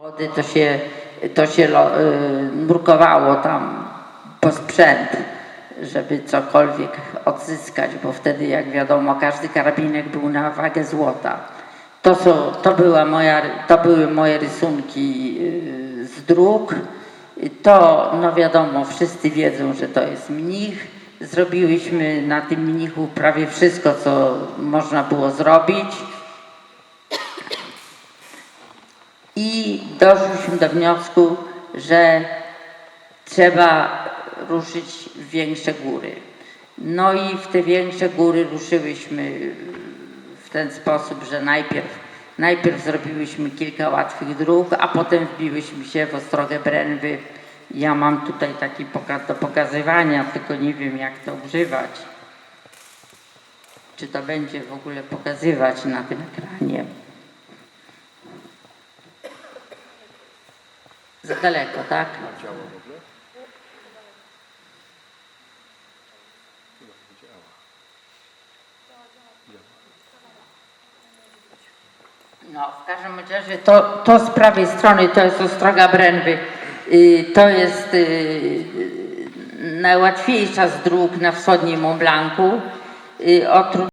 Wody to się, to się lo- y, nurkowało tam po sprzęt, żeby cokolwiek odzyskać, bo wtedy, jak wiadomo, każdy karabinek był na wagę złota. To, są, to, była moja, to były moje rysunki y, z dróg. To, no wiadomo, wszyscy wiedzą, że to jest mnich. Zrobiłyśmy na tym mnichu prawie wszystko, co można było zrobić. I doszliśmy do wniosku, że trzeba ruszyć w większe góry. No i w te większe góry ruszyłyśmy w ten sposób, że najpierw, najpierw zrobiłyśmy kilka łatwych dróg, a potem wbiłyśmy się w Ostrogę Brenwy. Ja mam tutaj taki poka- do pokazywania, tylko nie wiem jak to używać. Czy to będzie w ogóle pokazywać na tym ekranie. Za daleko, tak? No, w każdym razie to, to z prawej strony to jest Ostroga Bręby. Y, To jest y, najłatwiejsza z dróg na wschodnim Mont Blancu. Y,